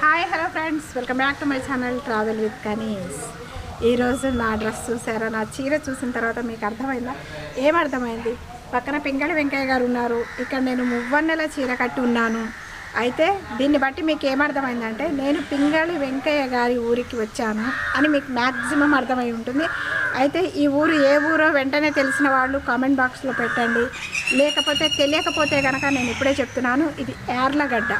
Hi hello friends welcome back to my channel travel with Kaneez ఈరోజు నా dress చూసారా? నా చీర చూసిన తర్వాత మీకు అర్థమైందా? ఏమర్థమైంది పక్కన పింగళి వెంకయ్య గారు ఉన్నారు. ఇక్కడ నేను మువ్వన్నెల చీర కట్టి ఉన్నాను. అయితే దీన్ని బట్టి మీకు ఏమర్థమైందంటే నేను పింగళి వెంకయ్య గారి ఊరికి వచ్చాను అని మీకు మ్యాక్సిమం అర్థమై ఉంటుంది. అయితే ఈ ఊరు ఏ ఊరో వెంటనే తెలిసిన వాళ్ళు కామెంట్ బాక్స్లో పెట్టండి. లేకపోతే తెలియకపోతే కనుక నేను ఇప్పుడే చెప్తున్నాను ఇది యార్లగడ్డ.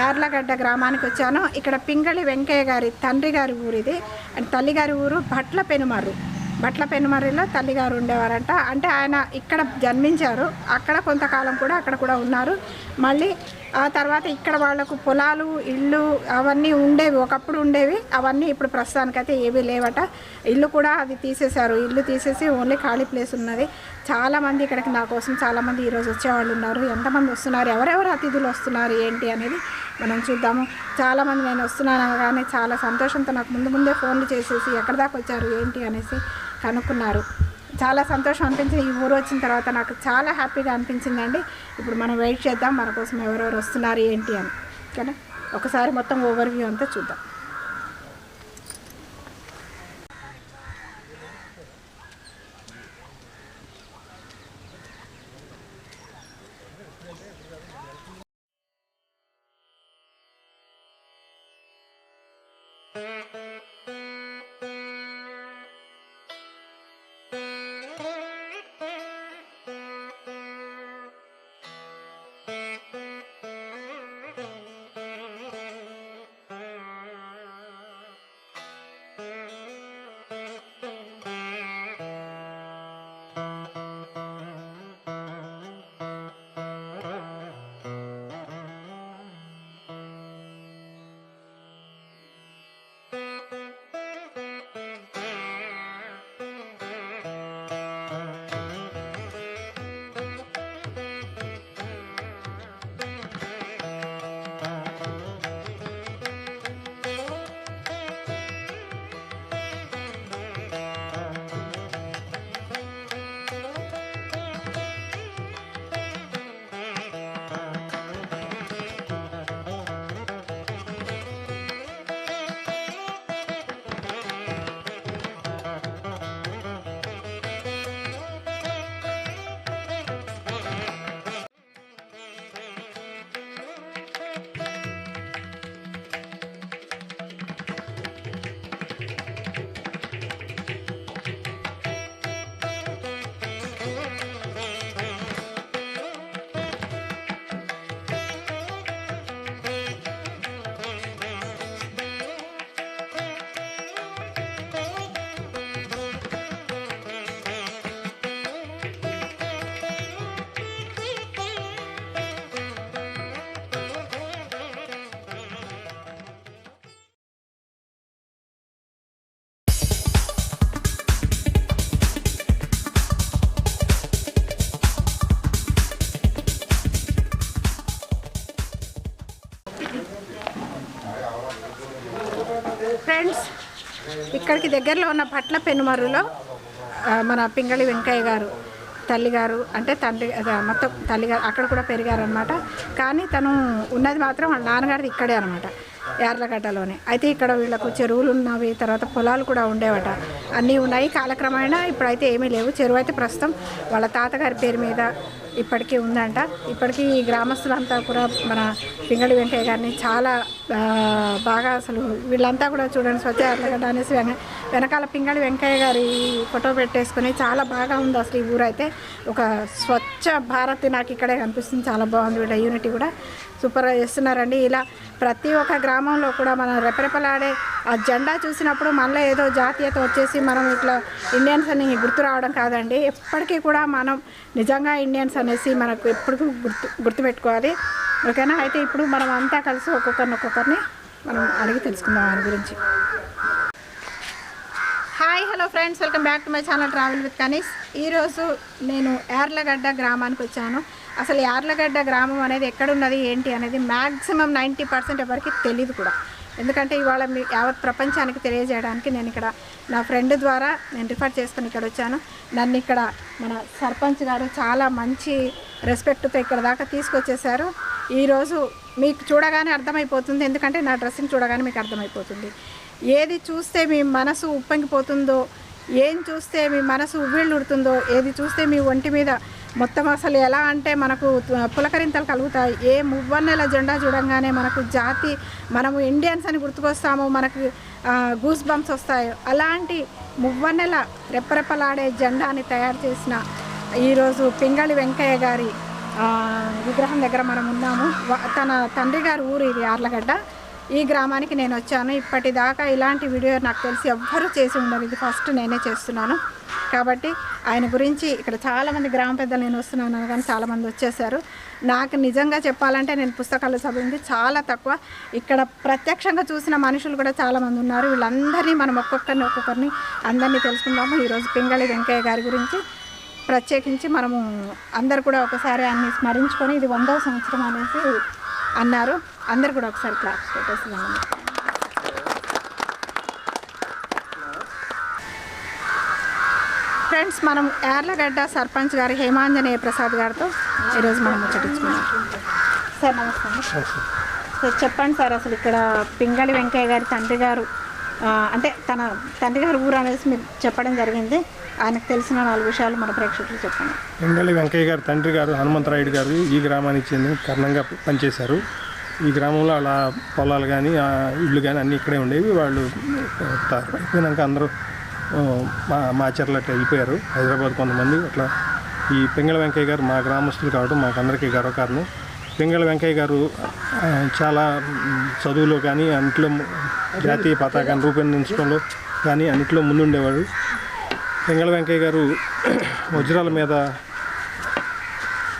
యార్లగడ్డ గ్రామానికి వచ్చాను. ఇక్కడ పింగళి వెంకయ్య గారి తండ్రి గారి ఊరు ఇది అండ్ తల్లి గారి ఊరు భట్ల పెనుమర్రు. భట్ల పెనుమర్రిలో తల్లిగారు ఉండేవారంట. అంటే ఆయన ఇక్కడ జన్మించారు. అక్కడ కొంతకాలం కూడా అక్కడ కూడా ఉన్నారు. మళ్ళీ ఆ తర్వాత ఇక్కడ వాళ్ళకు పొలాలు ఇళ్ళు అవన్నీ ఉండేవి ఒకప్పుడు ఉండేవి. అవన్నీ ఇప్పుడు ప్రస్తుతానికైతే ఏమీ లేవట. ఇల్లు కూడా అది తీసేశారు. ఇల్లు తీసేసి ఓన్లీ ఖాళీ ప్లేస్ ఉన్నది. చాలామంది ఇక్కడికి నా కోసం చాలామంది ఈరోజు వచ్చేవాళ్ళు ఉన్నారు. ఎంతమంది వస్తున్నారు? ఎవరెవరు అతిథులు వస్తున్నారు? ఏంటి అనేది మనం చూద్దాము. చాలామంది నేను వస్తున్నాను కానీ చాలా సంతోషంతో నాకు ముందు ముందే ఫోన్లు చేసేసి ఎక్కడి దాకా వచ్చారు? ఏంటి అనేసి కనుక్కున్నారు. చాలా సంతోషం అనిపించింది. ఈ ఊరు వచ్చిన తర్వాత నాకు చాలా హ్యాపీగా అనిపించిందండి. ఇప్పుడు మనం వెయిట్ చేద్దాం. మన కోసం ఎవరెవరు వస్తున్నారు ఏంటి అని. ఓకేనా? ఒకసారి మొత్తం ఓవర్వ్యూ అంతా చూద్దాం. ఇక్కడికి దగ్గరలో ఉన్న పట్ల పెనుమర్రులో మన పింగళి వెంకయ్య గారు తల్లిగారు అంటే తండ్రి మొత్తం తల్లిగారు అక్కడ కూడా పెరిగారనమాట కానీ తను ఉన్నది మాత్రం వాళ్ళ నాన్నగారిది ఇక్కడే అనమాట యార్లగడ్డలోనే. అయితే ఇక్కడ వీళ్ళకు చెరువులు ఉన్నవి తర్వాత పొలాలు కూడా ఉండేవట. అన్నీ ఉన్నాయి కాలక్రమేణా ఇప్పుడైతే ఏమీ లేవు. చెరువు అయితే ప్రస్తుతం వాళ్ళ తాతగారి పేరు మీద ఇప్పటికీ ఉందంట. ఇప్పటికీ ఈ గ్రామస్తులంతా కూడా మన పింగళి వెంకయ్య గారిని చాలా బాగా అసలు వీళ్ళంతా కూడా చూడండి స్వచ్ఛ అట్లగడ్డ అనేసి వెన వెనకాల పింగళి వెంకయ్య గారి ఫోటో పెట్టేసుకొని చాలా బాగా ఉంది అసలు ఈ ఊరైతే. ఒక స్వచ్ఛ భారత్ నాకు ఇక్కడే కనిపిస్తుంది. చాలా బాగుంది వీళ్ళ యూనిటీ కూడా. సూపర్గా చేస్తున్నారండి. ఇలా ప్రతి ఒక్క గ్రామంలో కూడా మనం రెపరెపలాడే ఆ జెండా చూసినప్పుడు మళ్ళీ ఏదో జాతీయత వచ్చేసి మనం ఇట్లా ఇండియన్స్ అని గుర్తు రావడం కాదండి. ఎప్పటికీ కూడా మనం నిజంగా ఇండియన్స్ అనేసి మనకు ఎప్పటికీ గుర్తు గుర్తుపెట్టుకోవాలి. ఓకేనా? అయితే ఇప్పుడు మనం అంతా కలిసి ఒక్కొక్కరిని ఒక్కొక్కరిని మనం అడిగి తెలుసుకుందాం వారి గురించి. Hi hello friends. Welcome back to my channel travel with Kaneez. ఈరోజు నేను యార్లగడ్డ గ్రామానికి వచ్చాను. అసలు యార్లగడ్డ గ్రామం అనేది ఎక్కడున్నది ఏంటి అనేది మ్యాక్సిమం నైంటీ పర్సెంట్ ఎవరికి తెలియదు కూడా. ఎందుకంటే ఇవాళ మీ యావత్ ప్రపంచానికి తెలియజేయడానికి నేను ఇక్కడ నా ఫ్రెండ్ ద్వారా నేను రిఫర్ చేసుకుని ఇక్కడ వచ్చాను. నన్ను ఇక్కడ మన సర్పంచ్ గారు చాలా మంచి రెస్పెక్ట్తో ఇక్కడ దాకా తీసుకొచ్చేసారు ఈరోజు మీకు చూడగానే అర్థమైపోతుంది ఎందుకంటే నా డ్రెస్సింగ్ చూడగానే మీకు అర్థమైపోతుంది. ఏది చూస్తే మీ మనసు ఉప్పొంగిపోతుందో ఏం చూస్తే మీ మనసు ఉవ్విళ్ళుడుతుందో ఏది చూస్తే మీ ఒంటి మీద మొత్తం అసలు ఎలా అంటే మనకు పులకరింతలు కలుగుతాయి. ఏ మువ్వన్నెల జెండా చూడంగానే మనకు జాతి మనము ఇండియన్స్ అని గుర్తుకొస్తాము మనకు గూస్ బంప్స్ వస్తాయి. అలాంటి మువ్వన్నెల రెప్పరెప్పలాడే జెండాని తయారు చేసిన ఈరోజు పింగళి వెంకయ్య గారి విగ్రహం దగ్గర మనం ఉన్నాము. తన తండ్రి గారి ఊరు ఇది ఆర్లగడ్డ. ఈ గ్రామానికి నేను వచ్చాను. ఇప్పటిదాకా ఇలాంటి వీడియో నాకు తెలిసి ఎవ్వరూ చేసి ఉండరు. ఇది ఫస్ట్ నేనే చేస్తున్నాను. కాబట్టి ఆయన గురించి ఇక్కడ చాలామంది గ్రామ పెద్దలు నేను వస్తున్నాను కానీ చాలామంది వచ్చేసారు నాకు నిజంగా చెప్పాలంటే నేను పుస్తకాలు చదివింది చాలా తక్కువ. ఇక్కడ ప్రత్యక్షంగా చూసిన మనుషులు కూడా చాలామంది ఉన్నారు. వీళ్ళందరినీ మనం ఒక్కొక్కరిని ఒక్కొక్కరిని అందరినీ తెలుసుకుందాము. ఈరోజు పింగళి వెంకయ్య గారి గురించి ప్రత్యేకించి మనము అందరు కూడా ఒకసారి ఆయన్ని స్మరించుకొని ఇది వందవ సంవత్సరం అనేసి అన్నారు. అందరు కూడా ఒకసారి క్లాప్స్ పెట్టేస్తున్నాము ఫ్రెండ్స్ మనం యార్లగడ్డ సర్పంచ్ గారు హేమాంజనేయ ప్రసాద్ గారితో ఈరోజు మనం ముచ్చటించుకున్నాం సార్ నమస్తే. సార్ చెప్పండి సార్ అసలు ఇక్కడ పింగళి వెంకయ్య గారి తండ్రి గారు అంటే తన తండ్రి గారి ఊరు అనేసి మీరు చెప్పడం జరిగింది. ఆయనకు తెలిసిన నాలుగు విషయాలు మన ప్రేక్షకులు చెప్పండి. ఎంగళి వెంకయ్య గారు తండ్రి గారు హనుమంతరాయుడు గారు ఈ గ్రామానికి చెందిన కర్ణంగా పనిచేశారు. ఈ గ్రామంలో అలా పొలాలు కానీ ఇళ్ళు కానీ అన్నీ ఇక్కడే ఉండేవి. వాళ్ళు అయిపోయినాక అందరూ మా మాచర్లు అట్లా వెళ్ళిపోయారు. హైదరాబాద్ కొంతమంది అట్లా. ఈ పింగళ వెంకయ్య గారు మా గ్రామస్తులు కావడం మాకు అందరికీ గర్వకారణం. పింగళ వెంకయ్య గారు చాలా చదువులో కానీ అన్నిట్లో జాతీయ పతాకాన్ని రూపొందించడంలో కానీ అన్నిట్లో ముందుండేవాడు. పింగళ వెంకయ్య గారు వజ్రాల మీద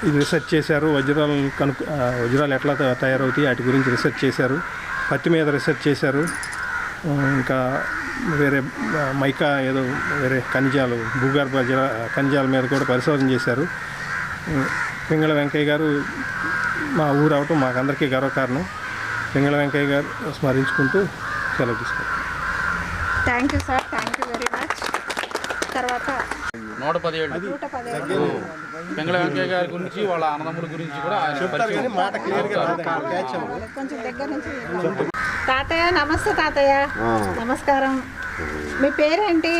ఇది రీసెర్చ్ చేశారు. వజ్రాలు కనుక్కు వజ్రాలు ఎట్లా తయారవుతాయి వాటి గురించి రీసెర్చ్ చేశారు. పత్తి మీద రీసెర్చ్ చేశారు. ఇంకా వేరే మైకా ఏదో వేరే ఖనిజాలు భూగర్భ జల ఖనిజాల మీద కూడా పరిశోధన చేశారు. పింగళ వెంకయ్య గారు మా ఊరు అవటం మాకందరికీ గర్వకారణం. పింగళ వెంకయ్య గారు స్మరించుకుంటూ సెలవు తీసుకుంటాం thank you sir thank you very much. తర్వాత నూట పదిహేడు. పెంగళ వెంకయ్య గారి గురించి వాళ్ళ అన్నదమ్ముల గురించి కూడా కొంచెం దగ్గర నుంచి తాతయ్య నమస్తే తాతయ్య. నమస్కారం. మీ పేరేంటి?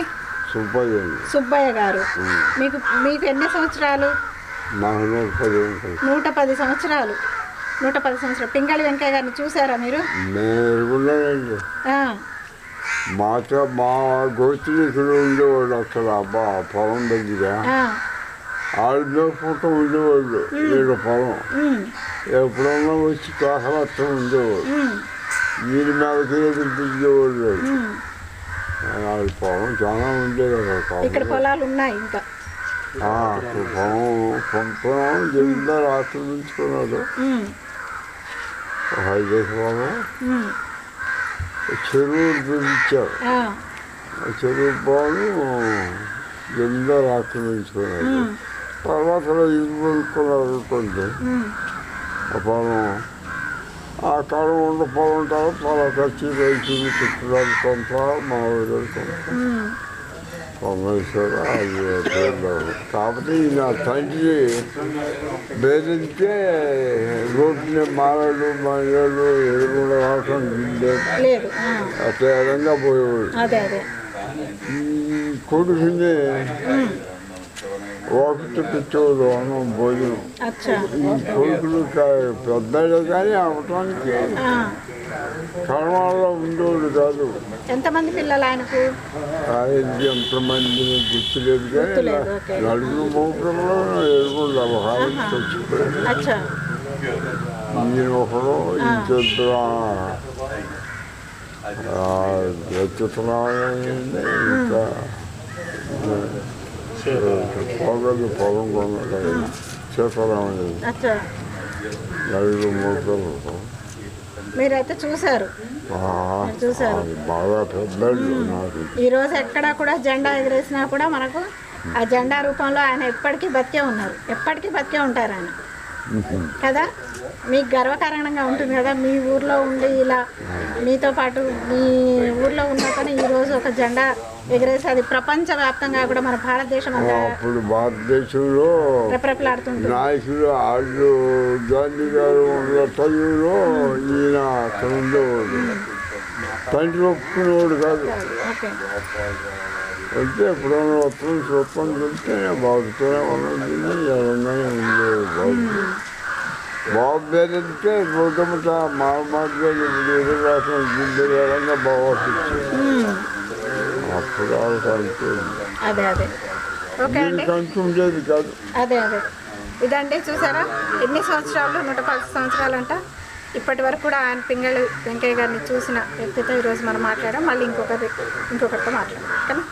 సుబ్బయ్య సుబ్బయ్య గారు. మీకు మీకు ఎన్ని సంవత్సరాలు? నూట పది ఉంటుంది. నూట పది సంవత్సరాలు. నూట పది సంవత్సరాలు. పింగళి వెంకయ్య గారిని చూసారా మీరు? మాతో మా గోత్రీకులు ఉండేవాళ్ళు అక్కడ. అబ్బా పొలం దగ్గర ఆ, ఆడిలో పూట ఉండేవాళ్ళు. వీళ్ళ పొలం. ఎప్పుడన్నా వచ్చి తోకలత్తం ఉండేవాళ్ళు. వీరి మీదకి ఉమ్. వాళ్ళ పొలం చాలా ఉండేది ఇక్కడ పొలం పొలాలు ఉన్నాయి ఇంకా. జమీందారు ఆక్రమించుకున్నాడు ఉమ్, ఒక ఐదు పొలం ఉమ్, చెరువులు చూపించారు ఆ, ఆ చెరువు బాను జమీందారు ఆక్రమించుకున్నాడు ఉమ్, తర్వాత ఇల్లు కొనుక్కున్నారు అనుకోండి ఉమ్. ఆ పొలం ఆ కాలం ఉన్న పొలం తర్వాత తర్వాత వచ్చి రైతులు చుట్టుదారు కొంత మా ఊరు కొంత ఉమ్, కొమ్మేశ్వర నా తండ్రి బేదించే రోడ్డుని మారాడు మహిళలు ఎదురుకుండా రావటం లేదు పోయేవాడు కొడుకుని ఒకటి పెట్టేవాడు అన్నం భోజనం ఈ కొడుకులు కా- కానీ అవటానికి ఆ, కర్మాల్లో ఉండేవాడు కాదు. ఎంతమంది పిల్లలు ఆయనకు? ఆయనకి ఎంతమంది గుర్తులేదు కానీ. నలుగురు మూడు ఎదుగుండా ఒక ఆయన చచ్చిపోయాడు. అచ్చా. ఈయన ఒకడు ఇంకిద్దరు? ఇంకా పొగలు పొలం కొన్నాడు. సీతారామయ్య నలుగురు మూడు మీరైతే చూశారు. ఈ రోజు ఎక్కడా కూడా జెండా ఎగరేసినా కూడా మనకు ఆ జెండా రూపంలో ఆయన ఎప్పటికీ బతికే ఉన్నారు. ఎప్పటికీ బతికే ఉంటారు ఆయన. కదా? మీకు గర్వకారణంగా ఉంటుంది కదా మీ ఊర్లో ఉండి ఇలా మీతో పాటు మీ ఊర్లో ఉన్న కానీ ఈరోజు ఒక జెండా ఎగరేసి అది ప్రపంచవ్యాప్తంగా కూడా మన భారతదేశం అంతా అప్పుడు భారతదేశంలో నాయకులు వాళ్ళు గాంధీ గారు టైంలో ఈయన అక్కడ ఉండేవాడు. తండ్రి ఒప్పుకునేవాడు కాదు. అంటే ఎప్పుడైనా ఒప్పని ఒప్పని చెప్తే బాగుతూనే ఉన్నది ఎలాగానే ఉండేది బాబు బాబు పేరంటే రోడ్డమ్మట మా మాటగా ఇప్పుడు రాసిన గిద్దె ఎలాగా బాగా అప్పుడు వాళ్ళకి అంటూ ఉండేది కాదు అదే అదే ఇదండి చూసారా? ఎన్ని సంవత్సరాలు నూట పది సంవత్సరాలంట? ఇప్పటి వరకు కూడా ఆయన పింగళి వెంకయ్య గారిని చూసిన వ్యక్తితో ఈరోజు మనం మాట్లాడాం. మళ్ళీ ఇంకొకరి ఇంకొకరితో మాట్లాడాం ఓకేనా?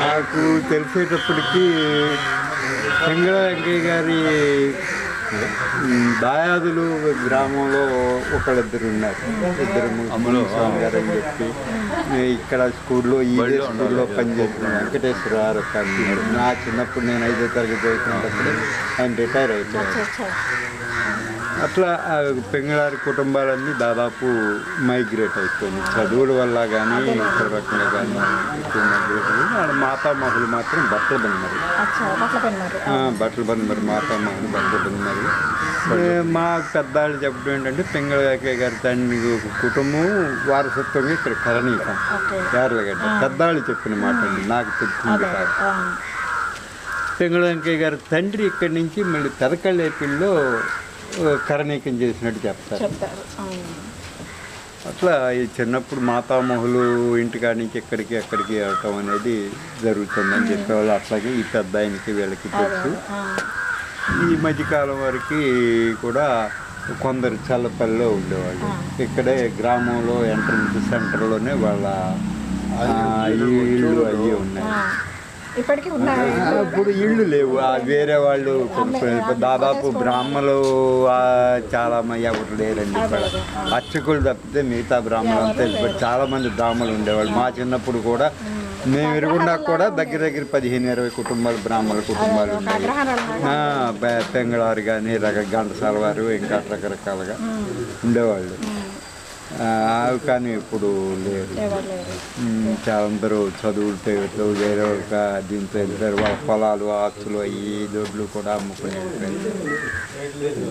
నాకు తెలిసేటప్పటికి పింగళ వెంకయ్య గారి దాయాదులు గ్రామంలో ఒకళ్ళిద్దరు ఉన్నారు. ఇద్దరు స్వామి గారు అని చెప్పి ఇక్కడ స్కూల్లో ఈ స్కూల్లో పనిచేస్తున్నాను వెంకటేశ్వర కానీ నా చిన్నప్పుడు నేను ఐదో తరగతి చదువుతున్నప్పుడు ఆయన రిటైర్ అయిపోయారు. అట్లా పెంగళారి కుటుంబాలన్నీ దాదాపు మైగ్రేట్ అయిపోయినాయి. చదువుల వల్ల కానీ ఇతర రకంగా కానీ ఎక్కువ మైగ్రేట్ వాళ్ళ మాతామహులు మాత్రం బట్టలు అచ్చా బట్టల పడినారు మాతామహులు బట్టలు ఏ, మా పెద్దవాళ్ళు చెప్పడం ఏంటంటే పెంగళ గారి తండ్రి కుటుంబం వారసత్వంగా ఇక్కడ కరణీకం ఓకే. యార్లగడ్డ పెద్దవాళ్ళు చెప్పిన మాట అండి. నాకు తెలిసింది కాదు. పెంగళ వెంకయ్య గారి తండ్రి ఇక్కడి నుంచి మళ్ళీ పెదకళ్ళేపిల్లో కరణీకం చేసినట్టు చెప్తారు. అట్లా ఈ చిన్నప్పుడు మాతామహులు ఇంటికాడి నుంచి ఎక్కడికి ఎక్కడికి వెళ్ళటం అనేది జరుగుతుందని చెప్పేవాళ్ళు అట్లాగే ఈ పెద్ద ఆయనకి వీళ్ళకి తెలుసు. ఈ మధ్యకాలం వరకు కూడా కొందరు చల్లపల్లిలో ఉండేవాళ్ళు. ఇక్కడే గ్రామంలో ఎంట్రన్స్ సెంటర్లోనే వాళ్ళ ఆ, ఈ ఇళ్ళు అవి ఉన్నాయి. ఇప్పటికీ ఉన్నాయి ఇప్పుడు ఇళ్ళు లేవు. వేరే వాళ్ళు దాదాపు బ్రాహ్మలు చాలా మంది ఎవరు లేరండి ఇక్కడ. అర్చకులు తప్పితే మిగతా బ్రాహ్మణులు అంతా. ఇప్పుడు చాలా మంది బ్రాహ్మణులు ఉండేవాళ్ళు. మా చిన్నప్పుడు కూడా మేము. ఎరుగుండా కూడా దగ్గర దగ్గర పదిహేను ఇరవై కుటుంబాలు బ్రాహ్మణ కుటుంబాలు బె- పెంగళారు కానీ రక ఘంటసాల వారు ఇంకా రకరకాలుగా ఉండేవాళ్ళు. అవి కానీ ఇప్పుడు లేరు. చాలా అందరూ చదువులు పేరుతో వేరే ఒక దీంతో వెళ్తారు. వాళ్ళ పొలాలు ఆస్తులు అవి దొడ్లు కూడా అమ్ముకుని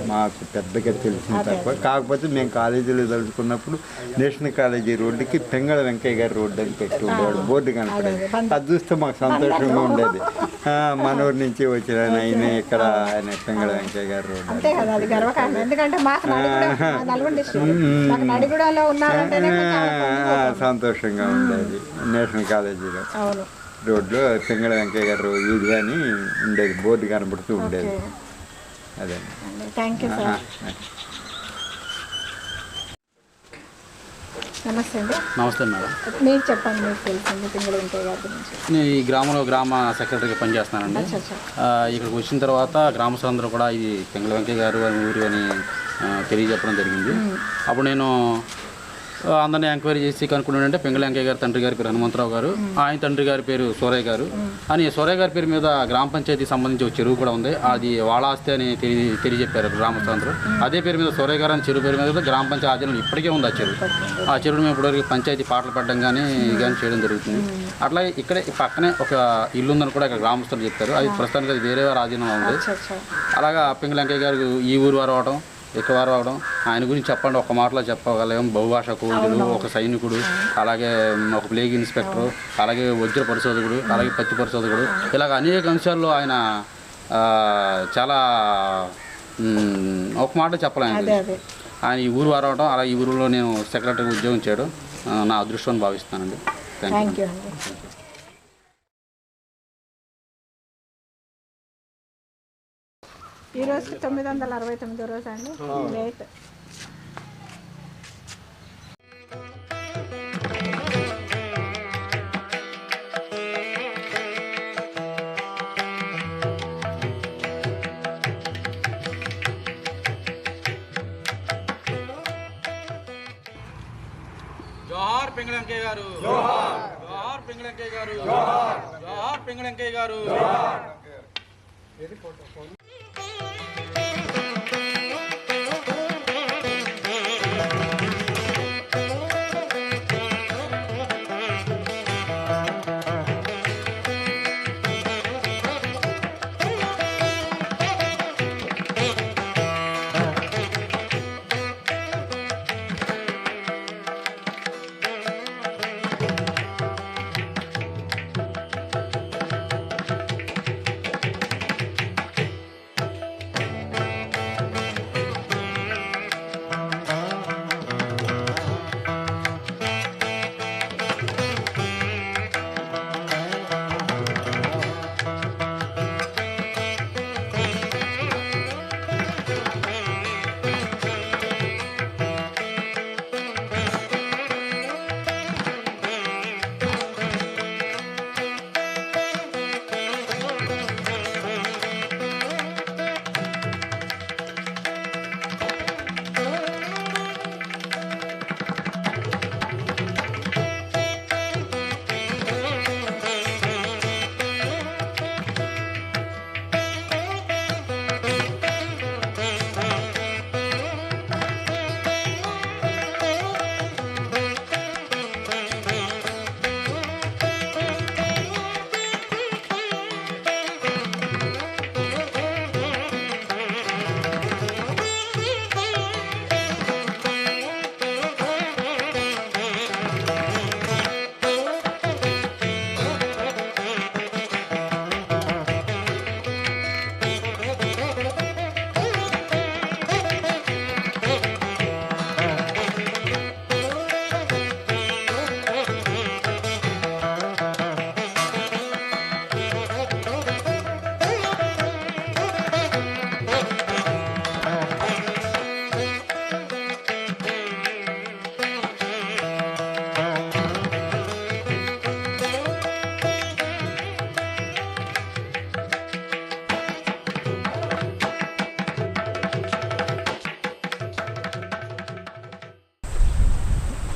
మాకు పెద్దగా తెలిసిన తక్కువ. కాకపోతే మేము కాలేజీలో చదువుకున్నప్పుడు నేషనల్ కాలేజీ రోడ్డుకి పెంగళ వెంకయ్య గారి రోడ్డు అని పెట్టి ఉండేవాడు. బోర్డు కనపడేది. అది. చూస్తే మాకు సంతోషంగా ఉండేది. మనూరు నుంచి వచ్చిన ఆయన ఇక్కడ ఆయన పెంగళ వెంకయ్య గారి రోడ్డు ఎందుకంటే నడిగూడలో ఉన్నారంటేనే సంతోషంగా ఉండేది. నేషనల్ కాలేజీలో. అవును. రోడ్లో పింగళ వెంకయ్య గారు వీధి అని ఉండేది. బోర్డు కనబడుతూ ఉండేది. అదే. Thank you sir. నమస్తే అండి. నమస్తే మేడం. మీరు చెప్పండి మీకు తెలిసింది పింగళ వెంకయ్య గారి గురించి. నేను ఈ గ్రామంలో గ్రామ సెక్రటరీగా పనిచేస్తున్నానండి. ఆ, ఇక్కడికి వచ్చిన తర్వాత గ్రామస్తులందరూ కూడా ఇది పెంగళ వెంకయ్య గారు అని ఊరు అని ఆ, తెలియజెప్పడం జరిగింది. అప్పుడు నేను అందరినీ ఎంక్వైరీ చేసి కనుక్కున్నానంటే పెంగళ వెంకయ్య గారి తండ్రి గారి పేరు హనుమంతరావు గారు ఆయన తండ్రి గారి పేరు సూరయ్య గారు. అని సూరయ్య గారి పేరు మీద గ్రామ పంచాయతీకి సంబంధించి ఒక చెరువు కూడా ఉంది. అది వాళ్ళ ఆస్తి అని తెలియ తెలియజెప్పారు గ్రామస్తులందరూ. అదే పేరు మీద సూరయ్య గారు అని చెరువు పేరు మీద కూడా గ్రామ పంచాయతీ ఆధీనంలో ఇప్పటికే ఉంది ఆ చెరువు. ఆ చెరువుని మేము ఇప్పటివరకు పంచాయతీ పాటలు పెట్టడం కానీ కానీ చేయడం జరుగుతుంది. అట్లా ఇక్కడే పక్కనే ఒక ఇల్లు ఉందని కూడా ఇక్కడ గ్రామస్తులు చెప్పారు అది ప్రస్తుతానికి అది వేరే వారి ఆధీనంలో ఉంది అలాగా వెంకయ్య గారు ఈ ఊరు వారు అవడం ఇక్కడ వారు అవడం ఆయన గురించి చెప్పండి ఒక మాటలో చెప్పగలం. బహుభాష కోవిదుడు ఒక సైనికుడు అలాగే ఒక ప్లేగ్ ఇన్స్పెక్టర్ అలాగే వజ్ర పరిశోధకుడు అలాగే పత్తి పరిశోధకుడు. ఇలాగ అనేక అంశాల్లో ఆయన చాలా ఒక మాట చెప్పలేం ఆయన ఈ ఊరు వారు అవడం అలా ఈ ఊరిలో నేను సెక్రటరీ ఉద్యోగం చేయడం నా అదృష్టం భావిస్తానండి థ్యాంక్ యూ ఈ రోజు తొమ్మిది వందల అరవై తొమ్మిదో రోజు అండి. లేట్ జోహార్ పింగళ వెంకయ్య గారు. జోహార్. జోహార్ గారు. జోహార్. పింగళంకయ్య గారు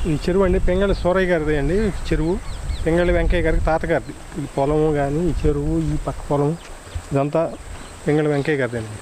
ఈ చెరువు అండి పెంగళ సూరయ్య గారిది అండి చెరువు. పెంగళి వెంకయ్య గారికి తాతగారిది. ఈ పొలము కానీ ఈ చెరువు ఈ పక్క పొలం ఇదంతా పెంగళి వెంకయ్య గారిది అండి.